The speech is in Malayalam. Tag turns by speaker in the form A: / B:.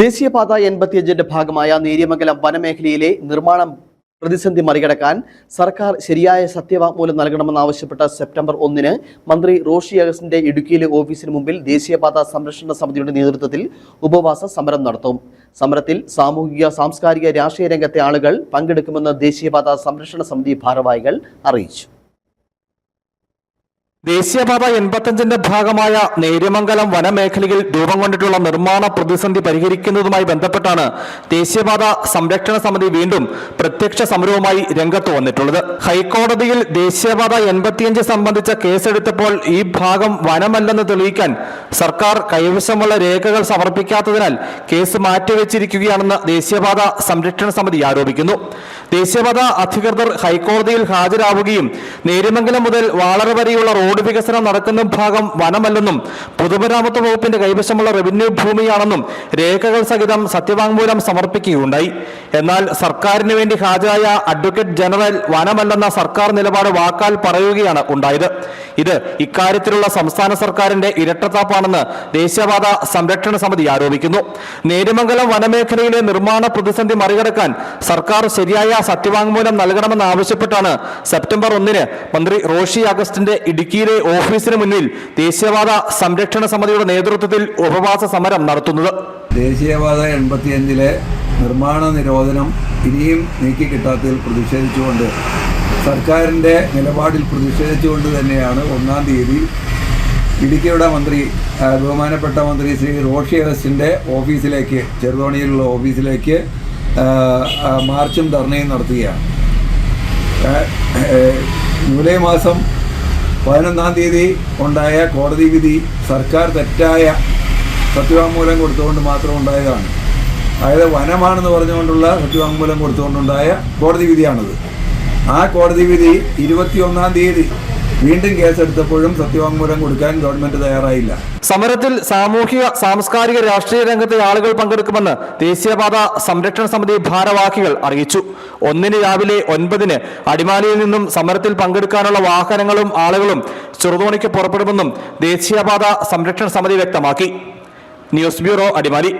A: ദേശീയപാത എൺപത്തിയഞ്ചിന്റെ ഭാഗമായ നേര്യമംഗലം വനമേഖലയിലെ നിർമ്മാണം പ്രതിസന്ധി മറികടക്കാൻ സർക്കാർ ശരിയായ സത്യവാങ്മൂലം നൽകണമെന്നാവശ്യപ്പെട്ട സെപ്റ്റംബർ ഒന്നിന് മന്ത്രി റോഷി അഗസ്റ്റിന്റെ ഇടുക്കിയിലെ ഓഫീസിന് മുമ്പിൽ ദേശീയപാത സംരക്ഷണ സമിതിയുടെ നേതൃത്വത്തിൽ ഉപവാസ സമരം നടത്തും. സമരത്തിൽ സാമൂഹിക സാംസ്കാരിക രാഷ്ട്രീയ രംഗത്തെ ആളുകൾ പങ്കെടുക്കുമെന്ന് ദേശീയപാത സംരക്ഷണ സമിതി ഭാരവാഹികൾ അറിയിച്ചു.
B: ദേശീയപാത എൺപത്തഞ്ചിന്റെ ഭാഗമായ നേര്യമംഗലം വനമേഖലയിൽ രൂപം കൊണ്ടിട്ടുള്ള നിർമ്മാണ പ്രതിസന്ധി പരിഹരിക്കുന്നതുമായി ബന്ധപ്പെട്ടാണ് ദേശീയപാത സംരക്ഷണ സമിതി വീണ്ടും പ്രത്യക്ഷ സമരവുമായി രംഗത്ത് വന്നിട്ടുള്ളത്. ഹൈക്കോടതിയിൽ ദേശീയപാത എൺപത്തിയഞ്ച് സംബന്ധിച്ച കേസെടുത്തപ്പോൾ ഈ ഭാഗം വനമല്ലെന്ന് തെളിയിക്കാൻ സർക്കാർ കൈവശമുള്ള രേഖകൾ സമർപ്പിക്കാത്തതിനാൽ കേസ് മാറ്റിവെച്ചിരിക്കുകയാണെന്ന് ദേശീയപാത സംരക്ഷണ സമിതി ആരോപിക്കുന്നു. ദേശീയപാത അധികൃതർ ഹൈക്കോടതിയിൽ ഹാജരാവുകയും നേര്യമംഗലം മുതൽ വാളറ വരെയുള്ള റോഡ് വികസനം നടക്കുന്ന ഭാഗം വനമല്ലെന്നും പൊതുമരാമത്ത് വകുപ്പിന്റെ കൈവശമുള്ള റവന്യൂ ഭൂമിയാണെന്നും രേഖകൾ സഹിതം സത്യവാങ്മൂലം സമർപ്പിക്കുകയുണ്ടായി. എന്നാൽ സർക്കാരിന് വേണ്ടി ഹാജരായ അഡ്വക്കേറ്റ് ജനറൽ വനമല്ലെന്ന സർക്കാർ നിലപാട് വാക്കാൽ പറയുകയാണ് ഉണ്ടായത്. ഇത് ഇക്കാര്യത്തിലുള്ള സംസ്ഥാന സർക്കാരിന്റെ ഇരട്ടത്താപ്പാണെന്ന് ദേശീയപാത സംരക്ഷണ സമിതി ആരോപിക്കുന്നു. നേര്യമംഗലം വനമേഖലയിലെ നിർമ്മാണ പ്രതിസന്ധി മറികടക്കാൻ സർക്കാർ ശരിയായ സത്യവാങ്മൂലം നൽകണമെന്ന് ആവശ്യപ്പെട്ടാണ് സെപ്റ്റംബർ ഒന്നിന് മന്ത്രി റോഷി അഗസ്റ്റിന്റെ ഇടുക്കിയിലെ ഓഫീസിന് മുന്നിൽ ദേശീയപാത സംരക്ഷണ സമിതിയുടെ നേതൃത്വത്തിൽ ഉപവാസ സമരം നടത്തുന്നത്.
C: ദേശീയപാത എൺപത്തിയഞ്ചിലെ നിർമ്മാണ നിരോധനം ഇനിയും നീക്കിക്കിട്ടാത്തതിൽ പ്രതിഷേധിച്ചുകൊണ്ട് സർക്കാരിന്റെ നിലപാടിൽ പ്രതിഷേധിച്ചുകൊണ്ട് തന്നെയാണ് ഒന്നാം തീയതി ഇടുക്കിയുടെ മന്ത്രി ബഹുമാനപ്പെട്ട മന്ത്രി ശ്രീ റോഷി അഗസ്റ്റിന്റെ ഓഫീസിലേക്ക് ചെറുതോണിയിലുള്ള ഓഫീസിലേക്ക് മാർച്ചും ധർണയും നടത്തുകയാണ്. ജൂലൈ മാസം പതിനൊന്നാം തീയതി ഉണ്ടായ കോടതി വിധി സർക്കാർ തെറ്റായ സത്യവാങ്മൂലം കൊടുത്തുകൊണ്ട് മാത്രം ഉണ്ടായതാണ്. അതായത് വനമാണെന്ന് പറഞ്ഞുകൊണ്ടുള്ള സത്യവാങ്മൂലം കൊടുത്തുകൊണ്ടുണ്ടായ കോടതി വിധിയാണിത്. ആ കോടതി വിധി ഇരുപത്തിയൊന്നാം തീയതി വീണ്ടും കേസെടുത്തപ്പോഴും സത്യവാങ്മൂലം കൊടുക്കാൻ ഗവൺമെന്റ് തയ്യാറായില്ല.
B: സമരത്തിൽ സാമൂഹിക സാംസ്കാരിക രാഷ്ട്രീയ രംഗത്തെ ആളുകൾ പങ്കെടുക്കുമെന്ന് ദേശീയപാത സംരക്ഷണ സമിതി ഭാരവാഹികൾ അറിയിച്ചു. ഒന്നിന് രാവിലെ ഒൻപതിന് അടിമാലിയിൽ നിന്നും സമരത്തിൽ പങ്കെടുക്കാനുള്ള വാഹനങ്ങളും ആളുകളും ചെറുതോണിക്ക് പുറപ്പെടുമെന്നും ദേശീയപാത സംരക്ഷണ സമിതി വ്യക്തമാക്കി. News bureau Adimali.